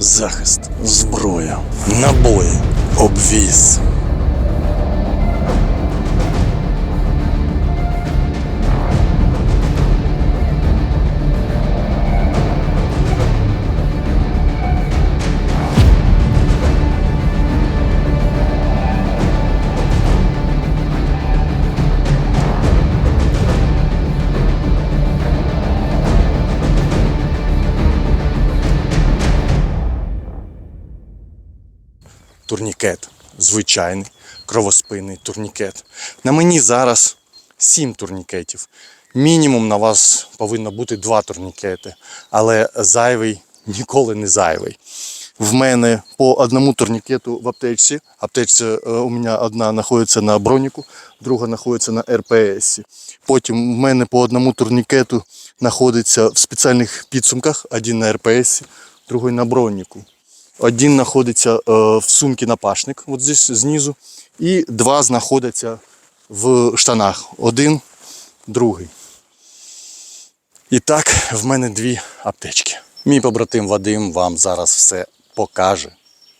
захист, зброя, набої, обвіз. Турнікет. Звичайний кровоспинний турнікет. На мені зараз 7 турнікетів. Мінімум на вас повинно бути 2 турнікети, але зайвий ніколи не зайвий. В мене по одному турнікету в аптечці. Аптечка е, у мене одна знаходиться на броніку, друга знаходиться на РПС. Потім в мене по одному турнікету знаходиться в спеціальних підсумках, один на РПС, другий на броніку. Один знаходиться е, в сумці напашник, от здесь знизу, і два знаходяться в штанах. Один, другий. І так, в мене дві аптечки. Мій побратим Вадим вам зараз все покаже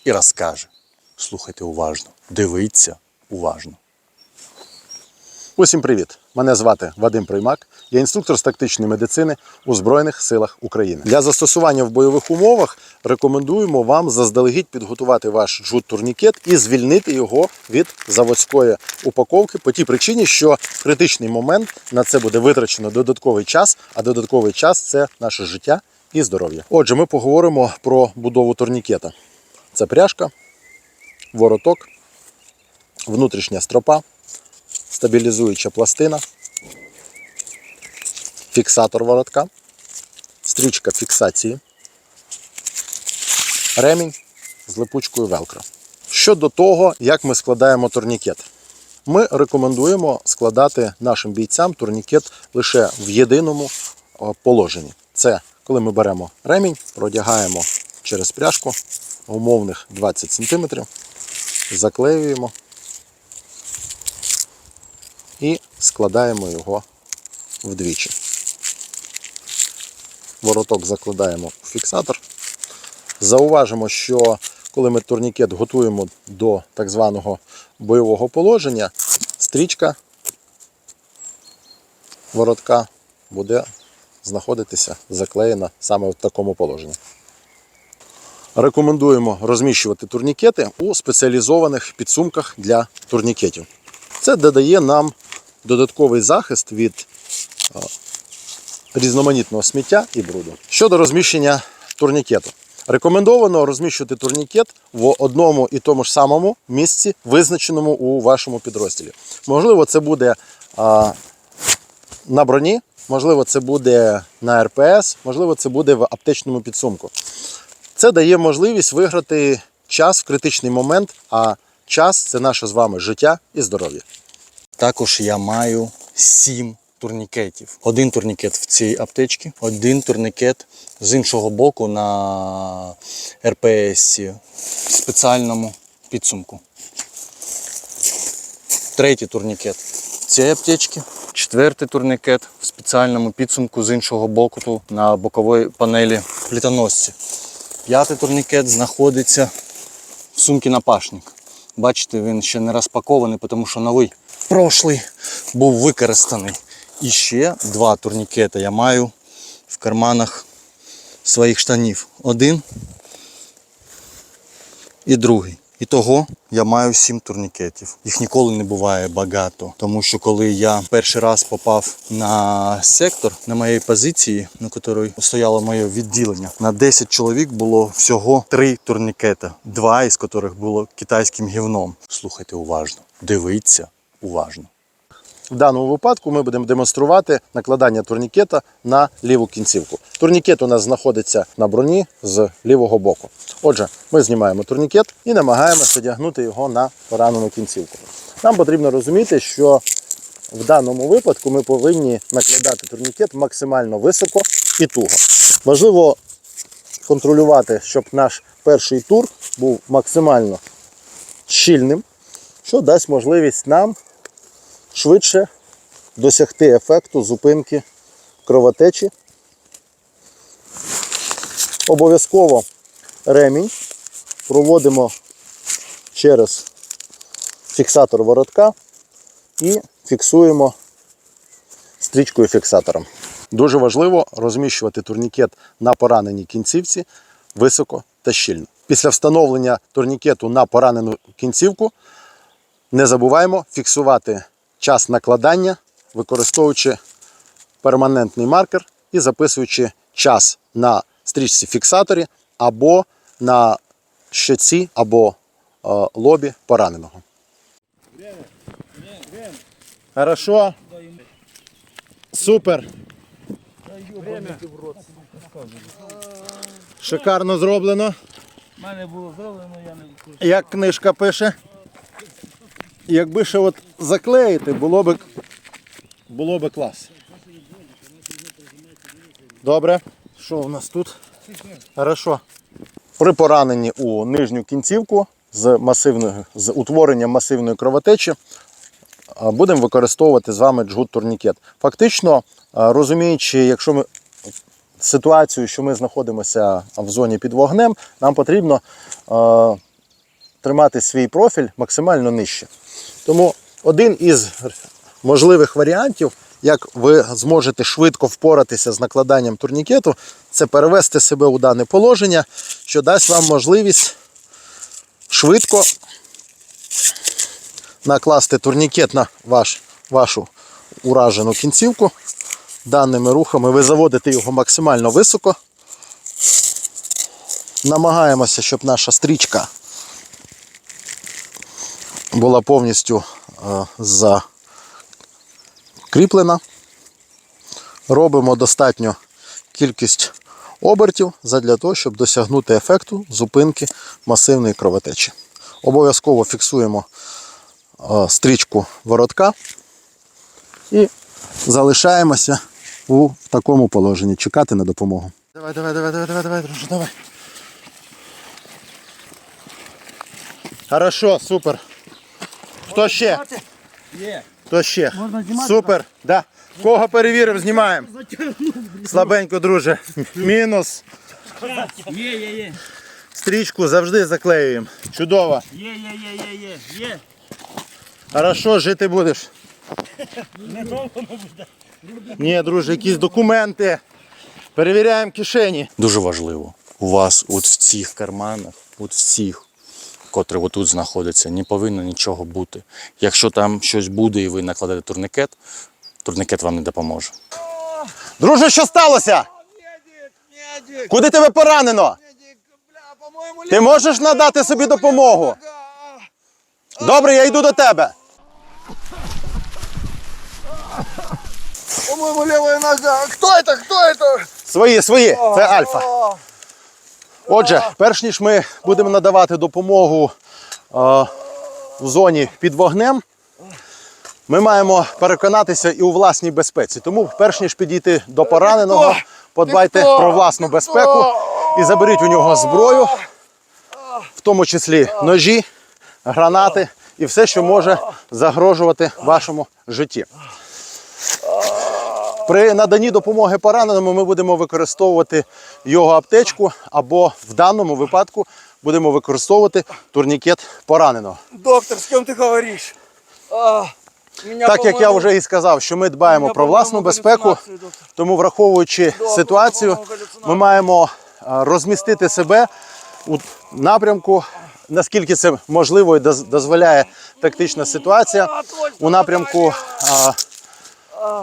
і розкаже. Слухайте уважно, дивіться уважно. Усім привіт! Мене звати Вадим Приймак. Я інструктор з тактичної медицини у Збройних силах України. Для застосування в бойових умовах рекомендуємо вам заздалегідь підготувати ваш джут-турнікет і звільнити його від заводської упаковки по тій причині, що в критичний момент на це буде витрачено додатковий час, а додатковий час це наше життя і здоров'я. Отже, ми поговоримо про будову турнікета. Це пряжка, вороток, внутрішня стропа стабілізуюча пластина, фіксатор воротка, стрічка фіксації, ремінь з липучкою велкро. Щодо того, як ми складаємо турнікет. Ми рекомендуємо складати нашим бійцям турнікет лише в єдиному положенні. Це коли ми беремо ремінь, продягаємо через пряжку умовних 20 см, заклеюємо і складаємо його вдвічі. Вороток закладаємо у фіксатор. Зауважимо, що коли ми турнікет готуємо до так званого бойового положення, стрічка воротка буде знаходитися заклеєна саме в такому положенні. Рекомендуємо розміщувати турнікети у спеціалізованих підсумках для турнікетів. Це додає нам додатковий захист від різноманітного сміття і бруду. Щодо розміщення турнікету. Рекомендовано розміщувати турнікет в одному і тому ж самому місці, визначеному у вашому підрозділі. Можливо, це буде а, на броні, можливо, це буде на РПС, можливо, це буде в аптечному підсумку. Це дає можливість виграти час в критичний момент, а час це наше з вами життя і здоров'я. Також я маю сім турнікетів. Один турнікет в цій аптечці, один турнікет з іншого боку на РПС спеціальному підсумку. Третій турнікет в цій аптечці. Четвертий турнікет в спеціальному підсумку з іншого боку на боковій панелі плітоносці. П'ятий турнікет знаходиться в сумці напашник. Бачите, він ще не розпакований, тому що новий прошлий був використаний. І ще два турнікети я маю в карманах своїх штанів. Один і другий. І того я маю сім турнікетів. Їх ніколи не буває багато. Тому що коли я перший раз попав на сектор на моїй позиції, на якій стояло моє відділення, на 10 чоловік було всього три турнікета, два із яких було китайським гівном. Слухайте уважно, дивіться уважно. В даному випадку ми будемо демонструвати накладання турнікета на ліву кінцівку. Турнікет у нас знаходиться на броні з лівого боку. Отже, ми знімаємо турнікет і намагаємося одягнути його на поранену кінцівку. Нам потрібно розуміти, що в даному випадку ми повинні накладати турнікет максимально високо і туго. Важливо контролювати, щоб наш перший тур був максимально щільним, що дасть можливість нам швидше досягти ефекту зупинки кровотечі. Обов'язково ремінь проводимо через фіксатор воротка і фіксуємо стрічкою фіксатором. Дуже важливо розміщувати турнікет на пораненій кінцівці високо та щільно. Після встановлення турнікету на поранену кінцівку не забуваємо фіксувати час накладання, використовуючи перманентний маркер і записуючи час на стрічці фіксаторі або на щоці або е, лобі пораненого. Хорошо. Супер. Шикарно зроблено. У мене було зроблено, я не. Як книжка пише. Якби ще от заклеїти, було би, було би клас. Добре. Що у нас тут? Хорошо. При пораненні у нижню кінцівку з, масивною, з утворенням масивної кровотечі будемо використовувати з вами джгут-турнікет. Фактично, розуміючи, якщо ми ситуацію, що ми знаходимося в зоні під вогнем, нам потрібно тримати свій профіль максимально нижче. Тому один із можливих варіантів, як ви зможете швидко впоратися з накладанням турнікету, це перевести себе у дане положення, що дасть вам можливість швидко накласти турнікет на ваш, вашу уражену кінцівку. Даними рухами ви заводите його максимально високо. Намагаємося, щоб наша стрічка була повністю е, закріплена. Робимо достатньо кількість обертів задля того, щоб досягнути ефекту зупинки масивної кровотечі. Обов'язково фіксуємо е, стрічку воротка і залишаємося у такому положенні, чекати на допомогу. Давай, давай, давай, давай, давай, давай, друже, давай. Хорошо, супер. Хто ще? Є. Хто ще? Можна знімати? Супер. Да. Кого перевірив, знімаємо. Слабенько, друже. Мінус. Є, є, є. Стрічку завжди заклеюємо. Чудово. Є, є, є, є, є. Є. Хорошо, жити будеш. Недовго не буде. Ні, друже, якісь документи. Перевіряємо кишені. Дуже важливо. У вас от в цих карманах, от в цих, котрі отут знаходяться, не повинно нічого бути. Якщо там щось буде і ви накладете турникет, турникет вам не допоможе. Друже, що сталося? Куди тебе поранено? Ти можеш надати собі допомогу? Добре, я йду до тебе. По-моему, левая нога. Кто это? Кто это? Свої, свої, це альфа. Отже, перш ніж ми будемо надавати допомогу е, в зоні під вогнем, ми маємо переконатися і у власній безпеці. Тому, перш ніж підійти до пораненого, подбайте про власну безпеку і заберіть у нього зброю, в тому числі ножі, гранати і все, що може загрожувати вашому житті. При наданні допомоги пораненому ми будемо використовувати його аптечку або в даному випадку будемо використовувати турнікет пораненого. Доктор, с кем ты говоришь? А, Так як я вже і сказав, що ми дбаємо про власну безпеку, тому враховуючи ситуацію, ми маємо розмістити себе у напрямку, наскільки це можливо і доз- дозволяє тактична ситуація, у напрямку, а,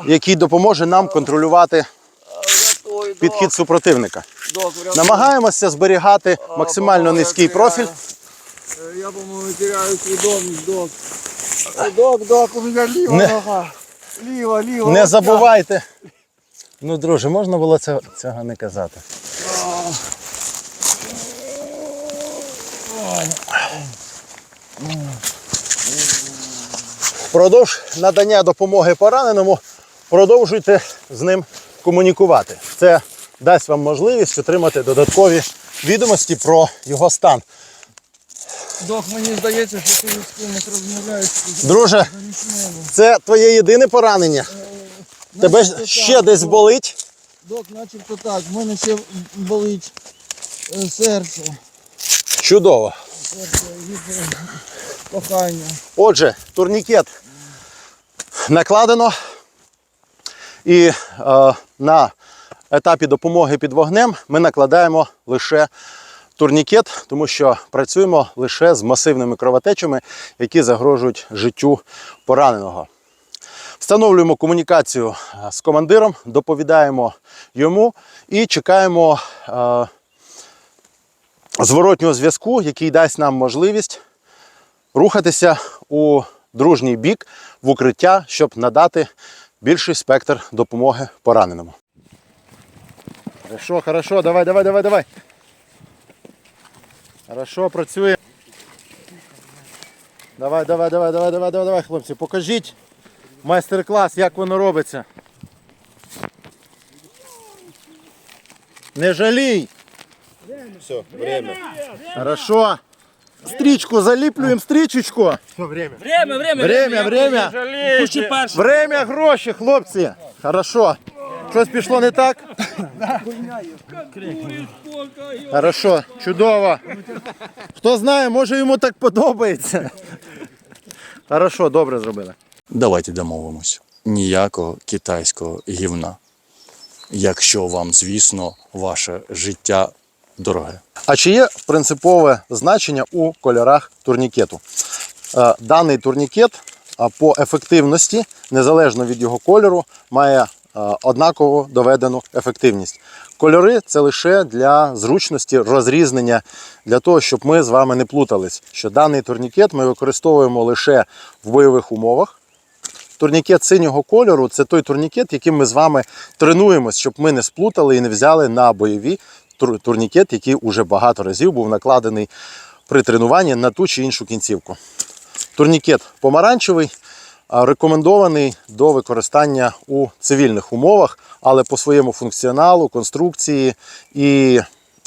який допоможе нам контролювати Ой, док, підхід супротивника. док, вряд- Намагаємося зберігати максимально по-моему, низький это профіль. я- э, Я, по-моему, теряю свідомість, док. Э, Док, док, у меня ліва Не- нога. Ліва, ліва. Не нога. забувайте. Ну, друже, можна було це- цього не казати. Впродовж надання допомоги пораненому продовжуйте з ним комунікувати. Це дасть вам можливість отримати додаткові відомості про його стан. Док, мені здається, що ти з кимось розмовляєш. Друже, це твоє єдине поранення. Тебе Начебто ще так, десь болить? Док, начебто так, в мене ще болить е, серце. Чудово. Кохання. Отже, турнікет накладено. І е, на етапі допомоги під вогнем ми накладаємо лише турнікет, тому що працюємо лише з масивними кровотечами, які загрожують життю пораненого. Встановлюємо комунікацію е, з командиром, доповідаємо йому і чекаємо е, зворотнього зв'язку, який дасть нам можливість рухатися у дружній бік в укриття, щоб надати більший спектр допомоги пораненому. Хорошо, хорошо, давай, давай, давай, давай. Хорошо, працює. Давай, давай, давай, давай, давай, давай, давай, хлопці, покажіть майстер-клас, як воно робиться. Не жалій. Все, время. Хорошо. Стрічку заліплюємо, стрічечку. Время, время, Время, время. Пущі перший. Время, гроші, хлопці. Хорошо. Щось пішло не так? Хорошо, чудово. Хто знає, може йому так подобається. Хорошо, добре зробили. Давайте домовимось. Ніякого китайського гівна. Якщо вам, звісно, ваше життя дороге. А чи є принципове значення у кольорах турнікету? Е, Даний турнікет по ефективності, незалежно від його кольору, має е, однаково доведену ефективність. Кольори це лише для зручності розрізнення, для того, щоб ми з вами не плутались. Що даний турнікет ми використовуємо лише в бойових умовах. Турнікет синього кольору це той турнікет, яким ми з вами тренуємось, щоб ми не сплутали і не взяли на бойові турнікет, який уже багато разів був накладений при тренуванні на ту чи іншу кінцівку. Турнікет помаранчевий, рекомендований до використання у цивільних умовах, але по своєму функціоналу, конструкції і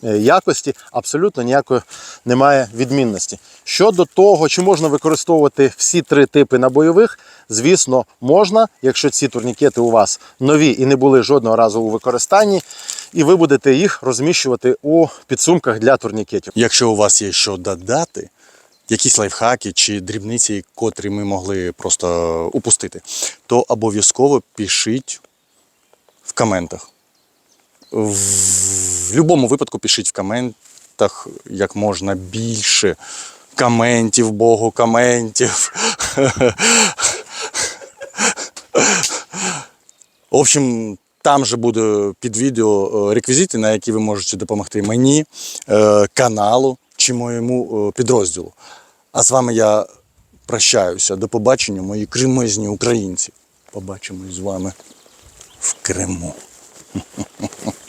е, якості абсолютно ніякої немає відмінності. Щодо того, чи можна використовувати всі три типи на бойових, звісно, можна, якщо ці турнікети у вас нові і не були жодного разу у використанні, і ви будете їх розміщувати у підсумках для турнікетів. Якщо у вас є що додати, якісь лайфхаки чи дрібниці, котрі ми могли просто упустити, то обов'язково пишіть в коментах. В, будь-якому випадку пишіть в коментах як можна більше коментів, Богу, коментів. В общем, там же буде під відео е, реквізити, на які ви можете допомогти мені, е, каналу чи моєму е, підрозділу. А з вами я прощаюся. До побачення, мої кримезні українці. Побачимось з вами в Криму.